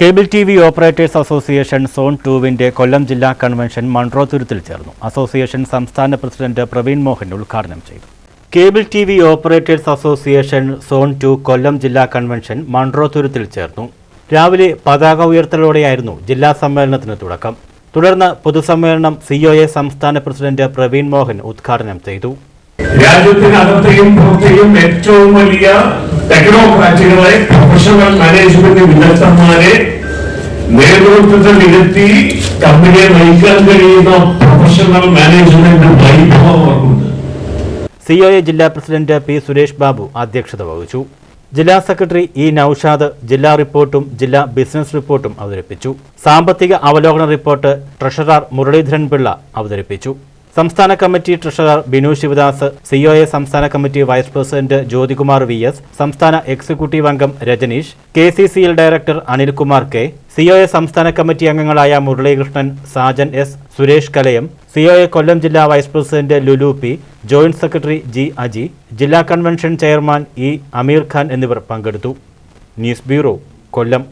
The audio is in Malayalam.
Cable T V operators association zone ടൂവിന്റെ Kollam ജില്ലാ കൺവെൻഷൻ മൺട്രോ തുരുത്തിൽ ചേർന്നു. അസോസിയേഷൻ സംസ്ഥാന പ്രസിഡന്റ് പ്രവീൺ മോഹൻ ഉദ്ഘാടനം ചെയ്തു. Cable T V operators association zone two Kollam ജില്ലാ കൺവെൻഷൻ മൺട്രോ തുരുത്തിൽ ചേർന്നു. രാവിലെ പതാക ഉയർത്തലോടെയായിരുന്നു ജില്ലാ സമ്മേളനത്തിന് തുടക്കം. തുടർന്ന് പൊതുസമ്മേളനം സിഒഎ സംസ്ഥാന പ്രസിഡന്റ് പ്രവീൺ മോഹൻ ഉദ്ഘാടനം ചെയ്തു. രാജ്യത്തിനകത്തെയും പുറത്തെയും ഏറ്റവും വലിയ ടെക്നോക്രാറ്റുകളെ പ്രൊഫഷണൽ മാനേജ്മെന്റ് വിദഗ്ധന്മാരെ നേതൃത്വത്തിൽ ഇരുത്തി കമ്പനിയെ നയിക്കാൻ കഴിയുന്ന പ്രൊഫഷണൽ മാനേജ്മെന്റ് വൈഭവം അവർക്കുണ്ട് സിഒഎ ജില്ലാ പ്രസിഡന്റ് പി സുരേഷ് ബാബു അധ്യക്ഷത വഹിച്ചു. ജില്ലാ സെക്രട്ടറി ഇ നൌഷാദ് ജില്ലാ റിപ്പോർട്ടും ജില്ലാ ബിസിനസ് റിപ്പോർട്ടും അവതരിപ്പിച്ചു. സാമ്പത്തിക അവലോകന റിപ്പോർട്ട് ട്രഷറർ മുരളീധരൻ പിള്ള അവതരിപ്പിച്ചു. സംസ്ഥാന committee treasurer Binu Sivadas COA സംസ്ഥാന committee vice president Jyothikumar V S സംസ്ഥാന എക്സിക്യൂട്ടീവ് അംഗം Rajaneesh K C C L director Anilkumar K COA സംസ്ഥാന കമ്മിറ്റി അംഗങ്ങളായ മുരളീകൃഷ്ണൻ സാജൻ എസ് സുരേഷ് കലയം സിഒഎ കൊല്ലം ജില്ലാ vice president Lulu P joint secretary G Aji ജില്ലാ convention chairman E Ameer Khan എന്നിവർ പങ്കെടുത്തു. News bureau Kollam.